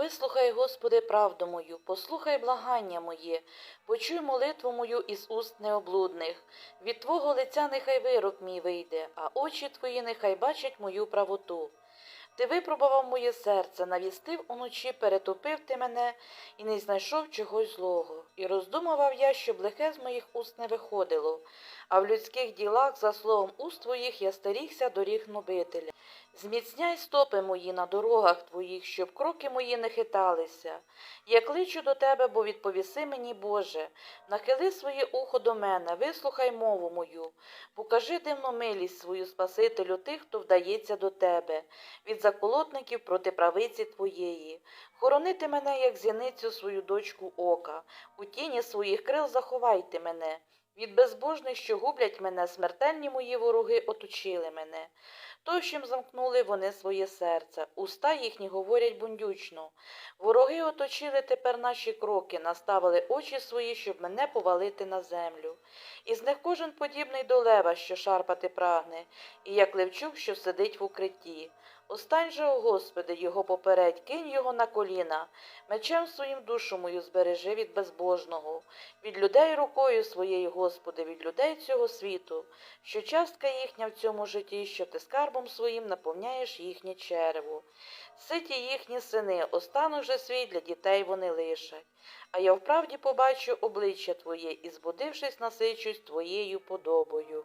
Вислухай, Господи, правду мою, послухай благання моє, почуй молитву мою із уст необлудних. Від Твого лиця нехай вирок мій вийде, а очі Твої нехай бачать мою правоту. Ти випробував моє серце, навістив уночі, перетопив ти мене і не знайшов чогось злого. І роздумував я, щоб лихе з моїх уст не виходило, а в людських ділах, за словом уст твоїх, я старігся доріг нобителя. Зміцняй стопи мої на дорогах твоїх, щоб кроки мої не хиталися. Я кличу до тебе, бо відповіси мені, Боже, нахили своє ухо до мене, вислухай мову мою, покажи дивну милість свою Спасителю тих, хто вдається до тебе, від заколотників проти правиці твоєї. Хоронити мене, як зіницю свою дочку ока, у тіні своїх крил заховайте мене. Від безбожних, що гублять мене, смертельні мої вороги оточили мене. Тощим замкнули вони своє серце, уста їхні говорять бундючно. Вороги оточили тепер наші кроки, наставили очі свої, щоб мене повалити на землю. Із них кожен подібний до лева, що шарпати прагне, і як левчук, що сидить в укритті. Остань же, о Господи, його попередь, кинь його на коліна, мечем своїм душу мою збережи від безбожного, від людей рукою своєю, Господи, від людей цього світу, що частка їхня в цьому житті, що ти скарбом своїм наповняєш їхнє черево. Ситі їхні сини, останок же свій для дітей вони лишать. А я вправді побачу обличчя Твоє і, збудившись, насичусь Твоєю подобою.